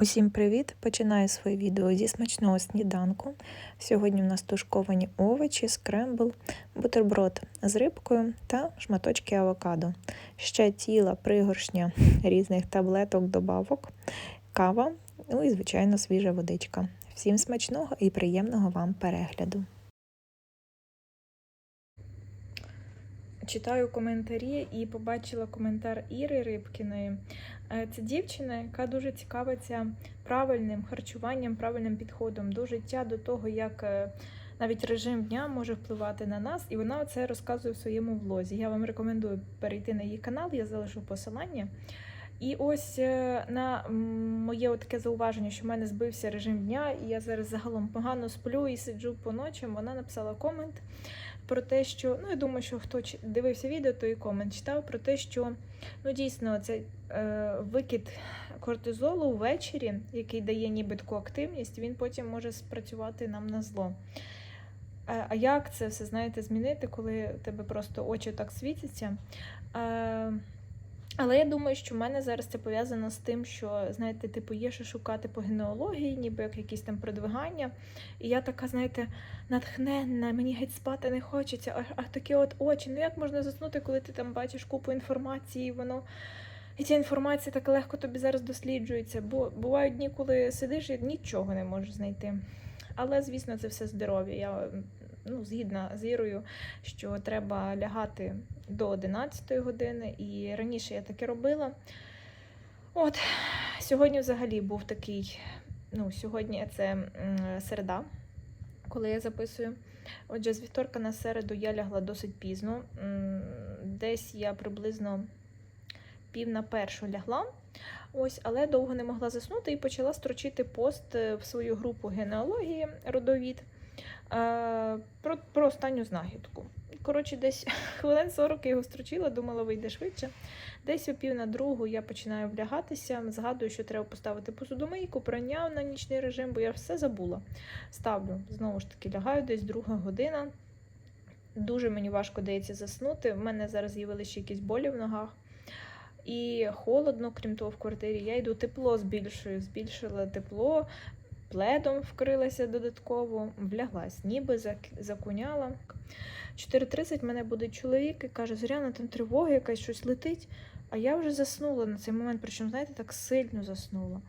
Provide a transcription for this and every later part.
Усім привіт! Починаю своє відео зі смачного сніданку. Сьогодні в нас тушковані овочі, скрембл, бутерброд з рибкою та шматочки авокадо. Ще ціла пригоршня різних таблеток, добавок, кава, ну і, звичайно, свіжа водичка. Всім смачного і приємного вам перегляду. Читаю коментарі і побачила коментар Іри Рибкіної. Е, Це дівчина, яка дуже цікавиться правильним харчуванням, правильним підходом до життя, до того, як е, навіть режим дня може впливати на нас, і вона це розказує в своєму влозі. Я вам рекомендую перейти на її канал, я залишу посилання. І ось е, на моє таке зауваження, що в мене збився режим дня, і я зараз загалом погано сплю і сиджу по ночам. Вона написала комент про те, що ну я думаю, що хто дивився відео, то і комент читав про те, що ну дійсно цей е, викид кортизолу ввечері, який дає ніби таку активність, він потім може спрацювати нам на зло. Е, а як це все знаєте змінити, коли тебе просто очі так світяться? Але я думаю, що в мене зараз це пов'язано з тим, що, знаєте, типу, є що шукати по генеалогії, ніби як якісь там продвигання. І я така, знаєте, натхненна, мені геть спати не хочеться, а, а такі от очі. Ну як можна заснути, коли ти там бачиш купу інформації, воно. І ця інформація так легко тобі зараз досліджується, бо бувають дні, коли сидиш і нічого не можеш знайти. Але, звісно, це все здоров'я. Я ну, згідна з Ірою, що треба лягати до 11 години, і раніше я таке робила. От, Сьогодні взагалі був такий, ну, сьогодні це середа, коли я записую. Отже, з вівторка на середу я лягла досить пізно. Десь я приблизно пів на першу лягла. Ось, але довго не могла заснути і почала строчити пост в свою групу генеалогії родовід. Е, про про останню знахідку. Коротше, десь хвилин 40 я його строчила, думала, вийде швидше. Десь о пів на другу я починаю влягатися, згадую, що треба поставити посудомийку, прання на нічний режим, бо я все забула. Ставлю, знову ж таки, лягаю десь друга година. Дуже мені важко дається заснути. У мене зараз з'явилися ще якісь болі в ногах. І холодно, крім того, в квартирі я йду тепло збільшую, збільшила тепло, пледом вкрилася додатково, вляглась, ніби закуняла. 4.30 мене буде чоловік і каже, Зоряна, там тривога, якась щось летить. А я вже заснула на цей момент, причому, знаєте, так сильно заснула.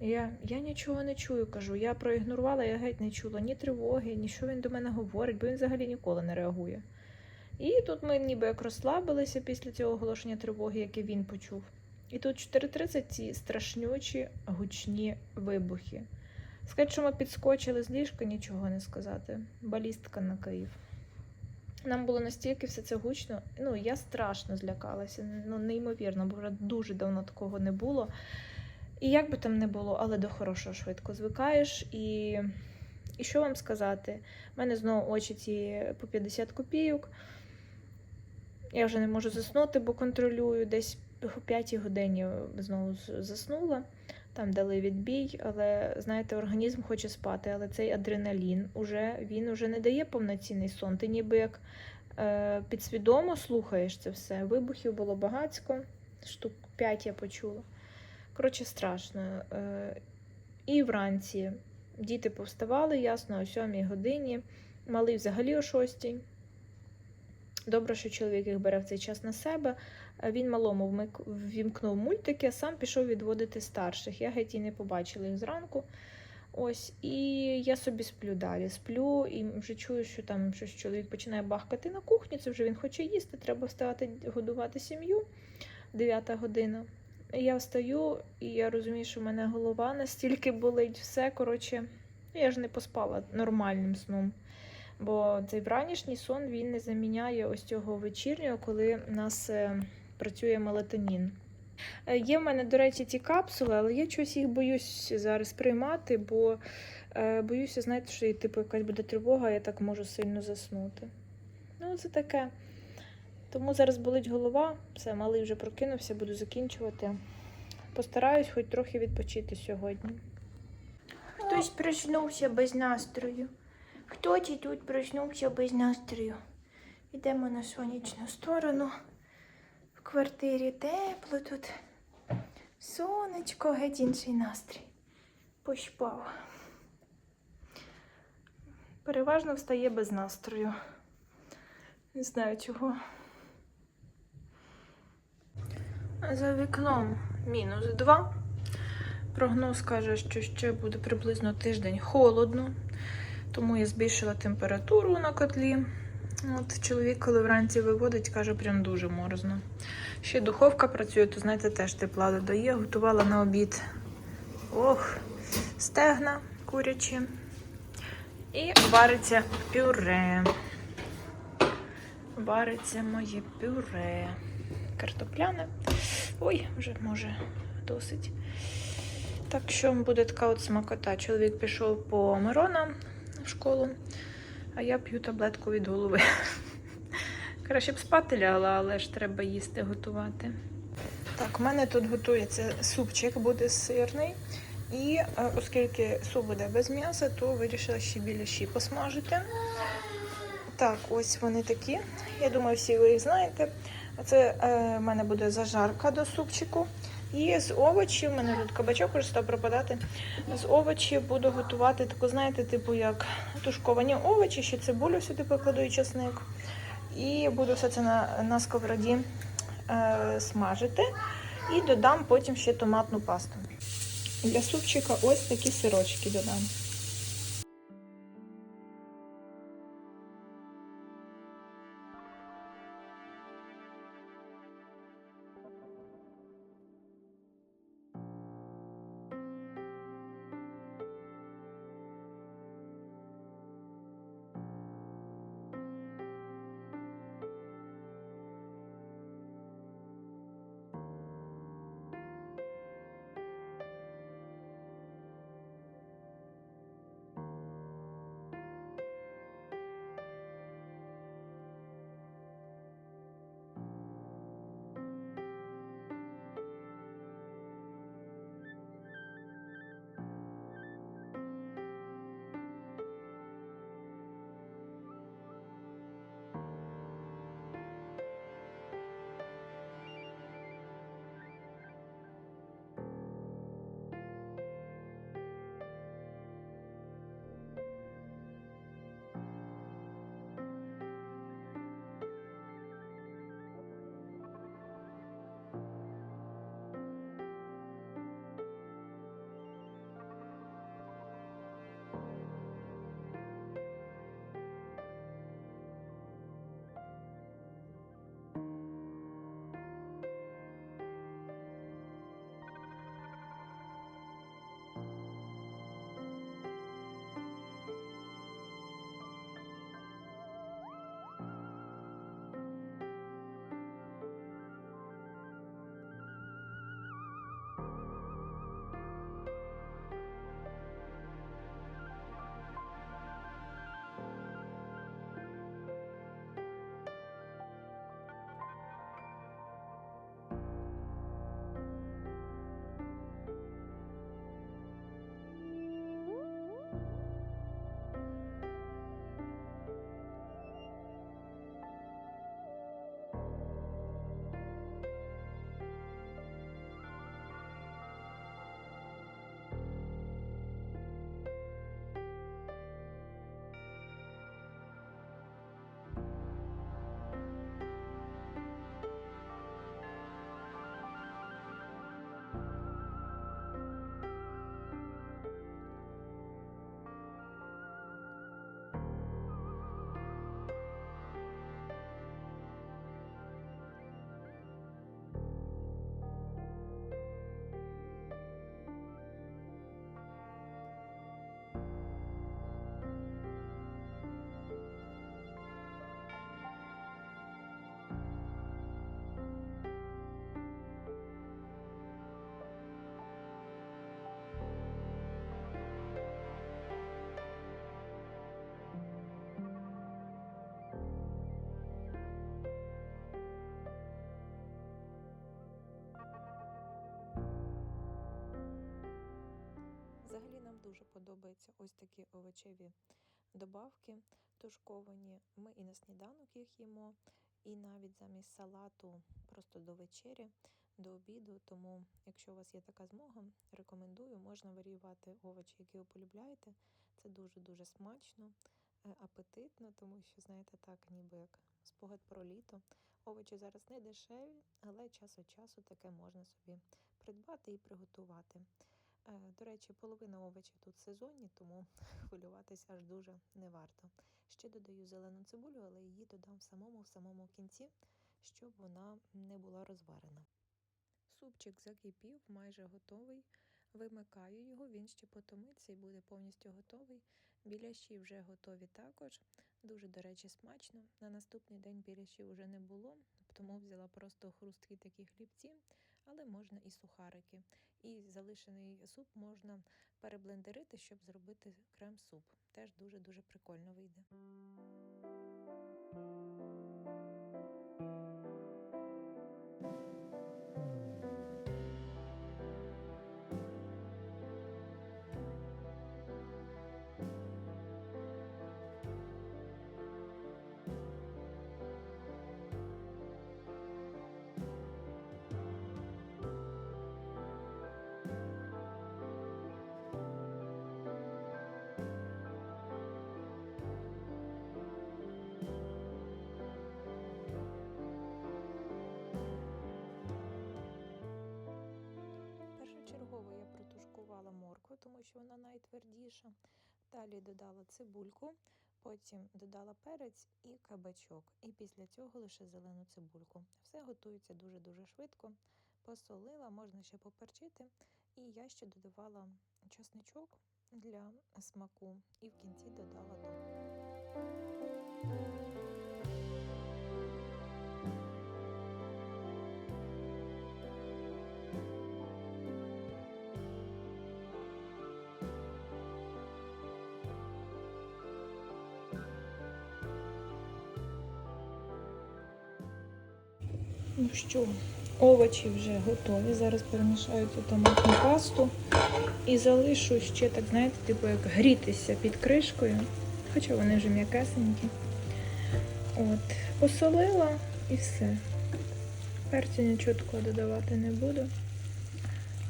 Я я нічого не чую, кажу. Я проігнорувала, я геть не чула ні тривоги, ні що він до мене говорить, бо він взагалі ніколи не реагує. І тут ми ніби як розслабилися після цього оголошення тривоги, яке він почув. І тут 4.30 ці страшнючі гучні вибухи. Сказати, що ми підскочили з ліжка, нічого не сказати. Балістка на Київ. Нам було настільки все це гучно. Ну, я страшно злякалася, ну, неймовірно, бо вже дуже давно такого не було. І як би там не було, але до хорошого швидко звикаєш. І і що вам сказати? У мене знову очі ці по 50 копійок. Я вже не можу заснути, бо контролюю десь о 5 годині знову заснула, там дали відбій, але знаєте, організм хоче спати, але цей адреналін уже, він уже не дає повноцінний сон. Ти ніби як е, підсвідомо слухаєш це все. Вибухів було багацько, штук 5 я почула. Коротше, страшно. Е, І вранці діти повставали, ясно, о 7 годині, малий взагалі о 6. Добре, що чоловік їх бере в цей час на себе. Він малому ввімкнув мультики, а сам пішов відводити старших. Я геть і не побачила їх зранку. Ось, І я собі сплю далі. Сплю і вже чую, що там щось чоловік починає бахкати на кухні. Це вже він хоче їсти, треба вставати, годувати сім'ю. 9 година. Я встаю, і я розумію, що в мене голова настільки болить, все. Коротше, я ж не поспала нормальним сном. Бо цей вранішній сон він не заміняє ось цього вечірнього, коли нас е, працює мелатонін. Е, є в мене, до речі, ці капсули, але я чогось їх боюсь зараз приймати, бо е, боюся, знаєте, що типу, якась буде тривога, я так можу сильно заснути. Ну, це таке. Тому зараз болить голова, все, малий вже прокинувся, буду закінчувати. Постараюсь хоч трохи відпочити сьогодні. Хтось проснувся без настрою. Хто ті тут проснувся без настрою? Йдемо на сонячну сторону. В квартирі тепло тут. Сонечко, геть інший настрій. Пошпав. Переважно встає без настрою. Не знаю чого. За вікном мінус 2. Прогноз каже, що ще буде приблизно тиждень холодно, тому я збільшила температуру на котлі. От чоловік, коли вранці виводить, каже, прям дуже морозно. Ще духовка працює, то знаєте, теж тепла додає. Готувала на обід. Ох, стегна курячі. І вариться пюре. Вариться моє пюре. Картопляне. Ой, вже може досить. Так що буде така от смакота. Чоловік пішов по Мирона в школу, а я п'ю таблетку від голови. Краще б спати лягла, але ж треба їсти готувати. Так, у мене тут готується супчик, буде сирний. І е, оскільки суп буде без м'яса, то вирішила ще біляші посмажити. Так, ось вони такі. Я думаю, всі ви їх знаєте. Це е, в мене буде зажарка до супчику. І з овочів, в мене тут кабачок вже став пропадати. З овочів буду готувати таку, знаєте, типу як тушковані овочі, ще цибулю сюди покладу і чесник. І буду все це на, на сковороді е, смажити. І додам потім ще томатну пасту. Для супчика ось такі сирочки додам. Дуже подобаються ось такі овочеві добавки тушковані. Ми і на сніданок їх їмо, і навіть замість салату просто до вечері до обіду. Тому, якщо у вас є така змога, рекомендую, можна варіювати овочі, які ви полюбляєте. Це дуже-дуже смачно, е, апетитно, тому що, знаєте, так, ніби як спогад про літо. Овочі зараз не дешеві, але час від часу таке можна собі придбати і приготувати. Е, До речі, половина овочів тут сезонні, тому хвилюватися аж дуже не варто. Ще додаю зелену цибулю, але її додам в самому в самому кінці, щоб вона не була розварена. Супчик закипів, майже готовий. Вимикаю його, він ще потомиться і буде повністю готовий. Біляші вже готові також. Дуже, до речі, смачно. На наступний день біляшів вже не було, тому взяла просто хрусткі такі хлібці, але можна і сухарики. І залишений суп можна переблендерити, щоб зробити крем-суп. Теж дуже-дуже прикольно вийде. Моркву, тому що вона найтвердіша. Далі додала цибульку, потім додала перець і кабачок. І після цього лише зелену цибульку. Все готується дуже-дуже швидко. Посолила, можна ще поперчити. І я ще додавала чесничок для смаку. І в кінці додала до. Ну що, овочі вже готові. Зараз перемішаю цю томатну пасту і залишу ще, так знаєте, типу як грітися під кришкою. Хоча вони вже м'якесенькі. От, посолила і все. Перцю нічого додавати не буду.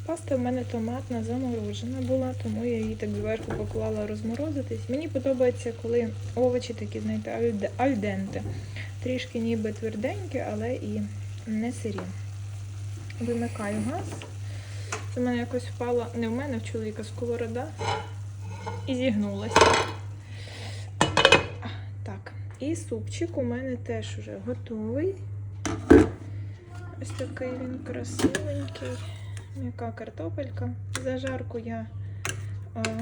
Паста в мене томатна заморожена була, тому я її так зверху поклала розморозитись. Мені подобається, коли овочі такі, знаєте, альденте. Трішки ніби тверденькі, але і не сирі. Вимикаю газ. Це в мене якось впала, не в мене, в чоловіка сковорода і зігнулася. Так, і супчик у мене теж вже готовий. Ось такий він красивенький. М'яка картопелька. Зажарку я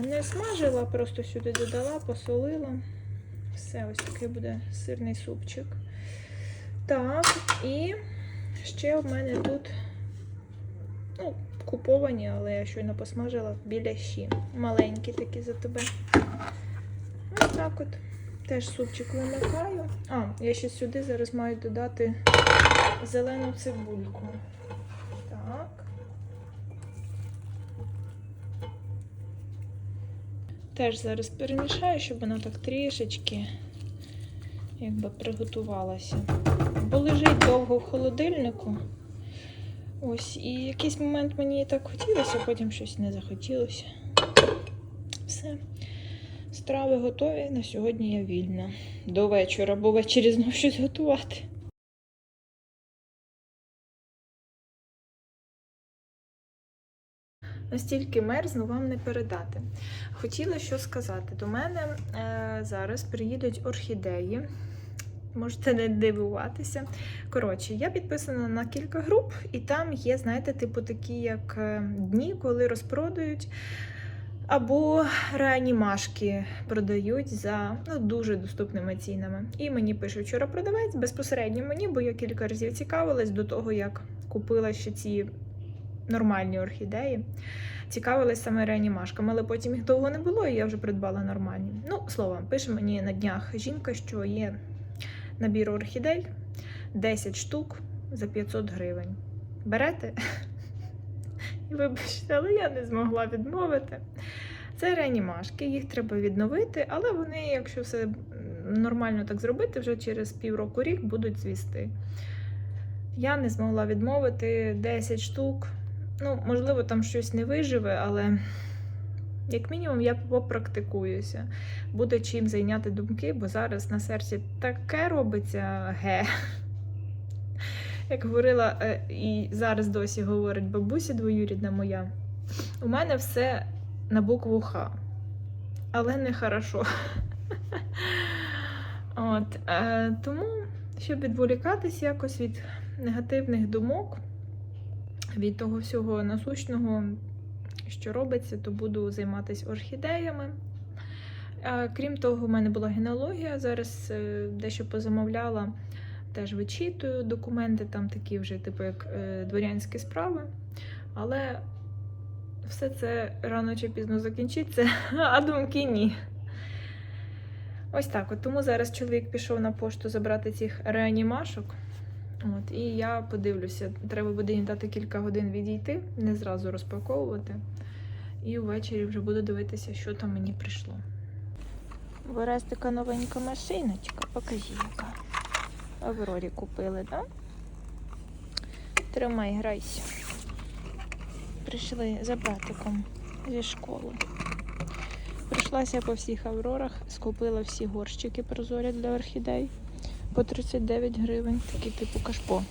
не смажила, просто сюди додала, посолила. Все, ось такий буде сирний супчик. Так, і ще в мене тут ну, куповані, але я щойно посмажила біляші. Маленькі такі за тебе. Ось так от. Теж супчик вимикаю. А, я ще сюди зараз маю додати зелену цибульку. Так. Теж зараз перемішаю, щоб вона так трішечки якби приготувалася. Бо лежить довго в холодильнику. Ось, і якийсь момент мені так хотілося, потім щось не захотілося. Все. Страви готові. На сьогодні я вільна. До вечора, бо ввечері знов щось готувати. Настільки мерзну вам не передати. Хотіла що сказати. До мене е, зараз приїдуть орхідеї. Можете не дивуватися. Коротше, я підписана на кілька груп, і там є, знаєте, типу такі як е, дні, коли розпродають. Або реанімашки продають за ну, дуже доступними цінами. І мені пише вчора продавець безпосередньо мені, бо я кілька разів цікавилась до того, як купила ще ці нормальні орхідеї. Цікавилась саме реанімашками, але потім їх довго не було, і я вже придбала нормальні. Ну, словом, пише мені на днях жінка, що є набір орхідей 10 штук за 500 гривень. Берете? Вибачте, але я не змогла відмовити. Це реанімашки, їх треба відновити, але вони, якщо все нормально так зробити, вже через півроку рік будуть цвісти. Я не змогла відмовити 10 штук. Ну, можливо, там щось не виживе, але як мінімум я попрактикуюся. Буде чим зайняти думки, бо зараз на серці таке робиться ге. Як говорила е, і зараз досі говорить бабуся двоюрідна моя. У мене все на букву Х, але не хорошо. От, е, тому, щоб відволікатись якось від негативних думок, від того всього насущного, що робиться, то буду займатися орхідеями. Крім того, в мене була генеалогія. Зараз е, дещо позамовляла, теж вичитую документи, там такі вже, типу, як е, дворянські справи. Але все це рано чи пізно закінчиться, а думки ні. Ось так. От тому зараз чоловік пішов на пошту забрати цих реанімашок. От, і я подивлюся, треба буде їм дати кілька годин відійти, не зразу розпаковувати. І ввечері вже буду дивитися, що там мені прийшло. Вираз така новенька машиночка, покажи яка. Аврорі купили, так? Да? Тримай, грайся. Прийшли за братиком зі школи. Прийшлася по всіх аврорах, скупила всі горщики прозорі для орхідей по 39 гривень, такі типу кашпо.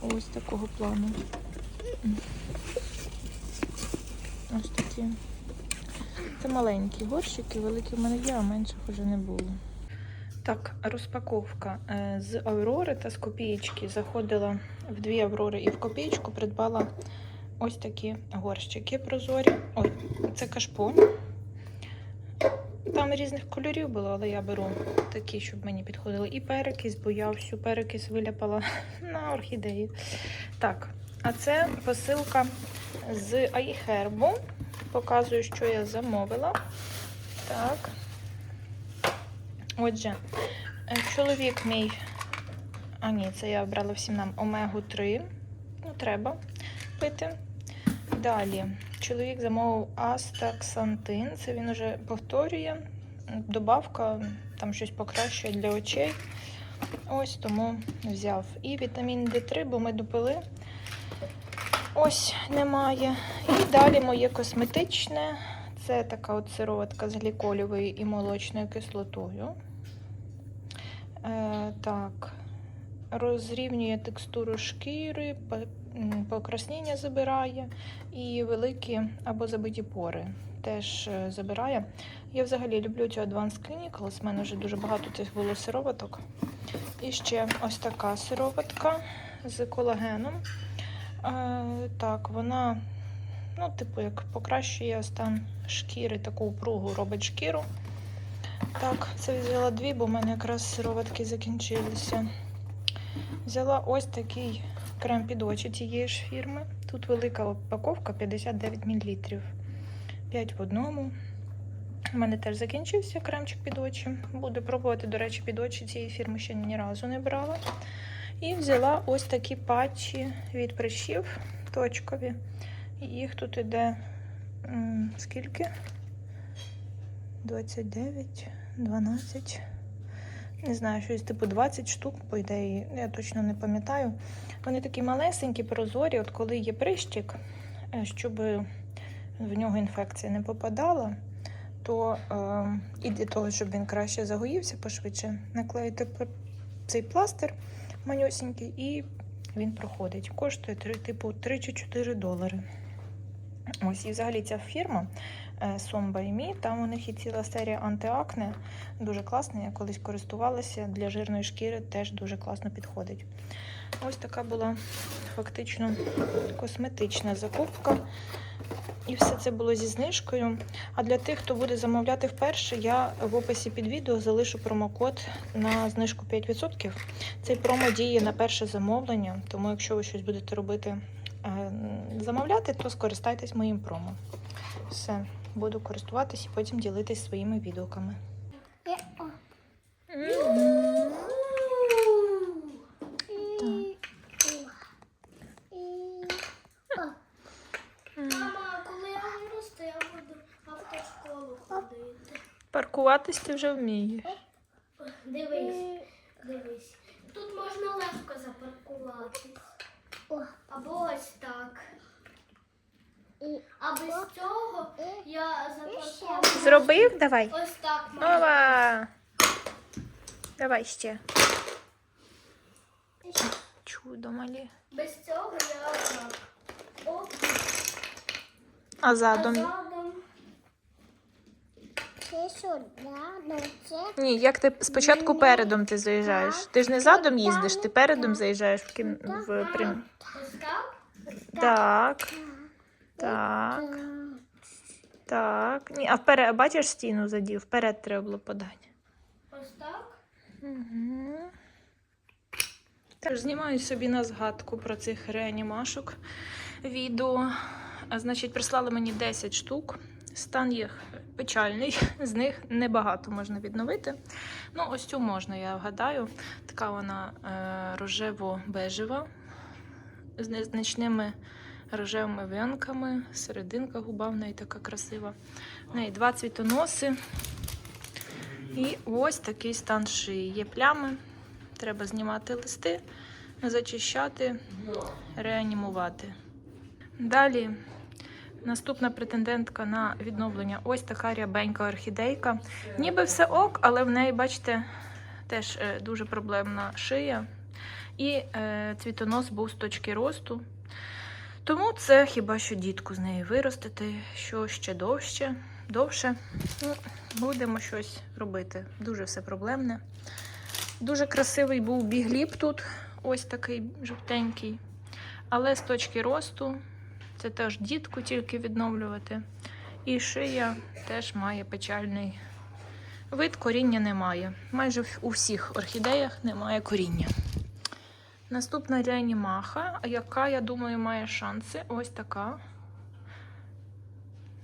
Ось такого плану. Ось такі. Це маленькі горщики, великі в мене є, а менших вже не було. Так, розпаковка Е, з Аврори та з копієчки. Заходила в дві Аврори і в копієчку придбала ось такі горщики прозорі. Ой, це кашпо. Там різних кольорів було, але я беру такі, щоб мені підходили. І перекис, бо я всю перекис виляпала на орхідеї. Так, а це посилка з Айхербу. Показую, що я замовила. Так. Отже, е, чоловік мій. А ні, це я брала всім нам омегу 3. Ну, треба пити. Далі, чоловік замовив астаксантин. Це він уже повторює. Добавка там щось покращує для очей. Ось тому взяв. І вітамін D3, бо ми допили. Ось немає. І далі моє косметичне. Це така от сироватка з гліколівою і молочною кислотою. Е, так, розрівнює текстуру шкіри, покраснення забирає і великі або забиті пори теж е, забирає. Я взагалі люблю цю Advanced Clinicals, в мене вже дуже багато цих було сироваток. І ще ось така сироватка з колагеном. Е, так, вона, ну, типу, як покращує стан шкіри, таку упругу робить шкіру. Так, це взяла дві, бо в мене якраз сироватки закінчилися. Взяла ось такий крем під очі тієї ж фірми. Тут велика упаковка 59 мл. 5 в одному. У мене теж закінчився кремчик під очі. Буду пробувати, до речі, під очі цієї фірми ще ні разу не брала. І взяла ось такі патчі від прищів точкові. Їх тут іде скільки? 29, 12. Не знаю, щось типу 20 штук, по ідеї, я точно не пам'ятаю. Вони такі малесенькі, прозорі, от коли є прищик, е, щоб в нього інфекція не попадала, то е, і для того, щоб він краще загоївся пошвидше, наклеїти цей пластир манюсінький, і він проходить. Коштує типу 3 чи 4 долари. Ось, і взагалі ця фірма е, Me, там у них є ціла серія антиакне, дуже класна. Я колись користувалася для жирної шкіри, теж дуже класно підходить. Ось така була фактично косметична закупка. І все це було зі знижкою. А для тих, хто буде замовляти вперше, я в описі під відео залишу промокод на знижку 5%. Цей промо діє на перше замовлення, тому якщо ви щось будете робити е, замовляти, то скористайтесь моїм промо. Все, буду користуватись і потім ділитись своїми відгуками. Мама, Паркуватись ти вже вмієш. Дивись, дивись. Тут можна легко запаркуватись. Або ось так. А без цього я запаркувалася. Зробив? Давай. Ось так можна. Давай ще. Чудо малі. Без цього я так. О. А задом задом? задом Ні, як ти спочатку передом ти заїжджаєш. Ти ж не задом їздиш, ти передом заїжджаєш в кін... в прям. так. Так. Так. Ні, а вперед, бачиш стіну задів, вперед треба було подати. Ось так. Угу. Тож знімаю собі на згадку про цих реанімашок відео. Значить, прислали мені 10 штук. Стан їх печальний, з них небагато можна відновити. Ну, ось цю можна, я вгадаю. Така вона е, рожево-бежева, з незначними рожевими венками, серединка губа в неї така красива. В неї два цвітоноси. І ось такий стан шиї. Є плями, треба знімати листи, зачищати, реанімувати. Далі наступна претендентка на відновлення ось така рябенька орхідейка. Ніби все ок, але в неї, бачите, теж е, дуже проблемна шия. І е, цвітонос був з точки росту. Тому це хіба що дітку з неї виростити, що ще довше. довше. Ну, будемо щось робити. Дуже все проблемне. Дуже красивий був бігліп тут, ось такий жовтенький. Але з точки росту це теж дітку тільки відновлювати. І шия теж має печальний вид, коріння немає. Майже у всіх орхідеях немає коріння. Наступна реанімаха, яка, я думаю, має шанси. Ось така.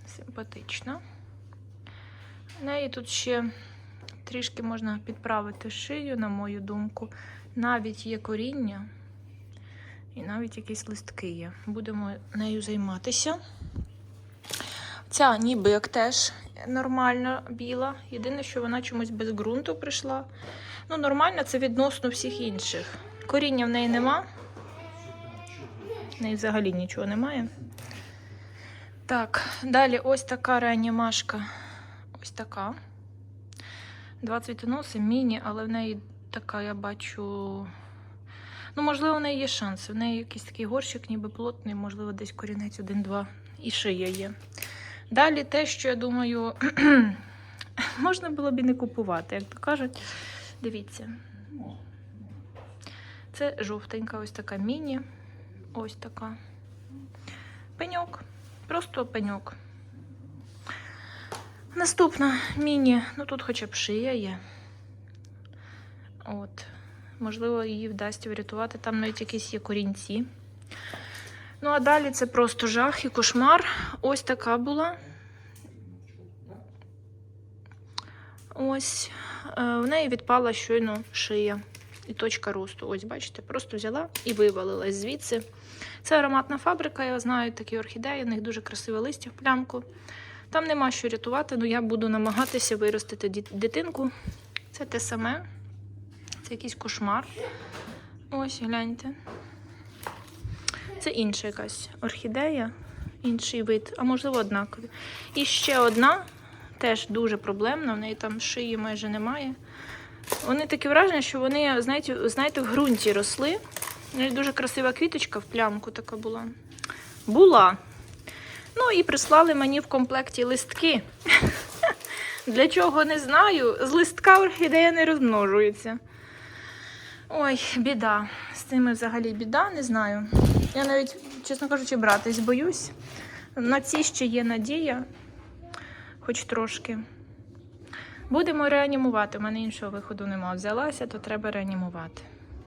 Симпатична. В неї тут ще трішки можна підправити шию, на мою думку. Навіть є коріння, і навіть якісь листки є. Будемо нею займатися. Ця ніби як теж нормальна біла. Єдине, що вона чомусь без ґрунту прийшла. Ну, нормально це відносно всіх інших. Коріння в неї нема. В неї взагалі нічого немає. Так, далі ось така реанімашка. Ось така. Два цвітоноси, міні, але в неї така, я бачу. Ну, можливо, в неї є шанси. В неї якийсь такий горщик, ніби плотний, можливо, десь корінець один-два і шия є. Далі те, що я думаю, можна було б і не купувати, як то кажуть. Дивіться. Це жовтенька, ось така міні. Ось така. Пеньок. Просто пеньок. Наступна міні. Ну тут хоча б шия є. От. Можливо, її вдасться врятувати. Там навіть якісь є корінці. Ну, а далі це просто жах і кошмар. Ось така була. Ось. Е, В неї відпала щойно шия і точка росту. Ось, бачите, просто взяла і вивалилась звідси. Це ароматна фабрика, я знаю такі орхідеї, у них дуже красиве листя в плямку. Там нема що рятувати, але я буду намагатися виростити дитинку. Це те саме. Це якийсь кошмар. Ось, гляньте. Це інша якась орхідея, інший вид, а можливо однакові. І ще одна, теж дуже проблемна, в неї там шиї майже немає. Вони таке враження, що вони, знаєте, знаєте, в ґрунті росли. У неї дуже красива квіточка в плямку така була. Була. Ну і прислали мені в комплекті листки. Для чого не знаю. З листка орхідея не розмножується. Ой, біда. З цими взагалі біда, не знаю. Я навіть, чесно кажучи, братись боюсь. На ці ще є надія, хоч трошки. Будемо реанімувати. У мене іншого виходу нема. Взялася, то треба реанімувати.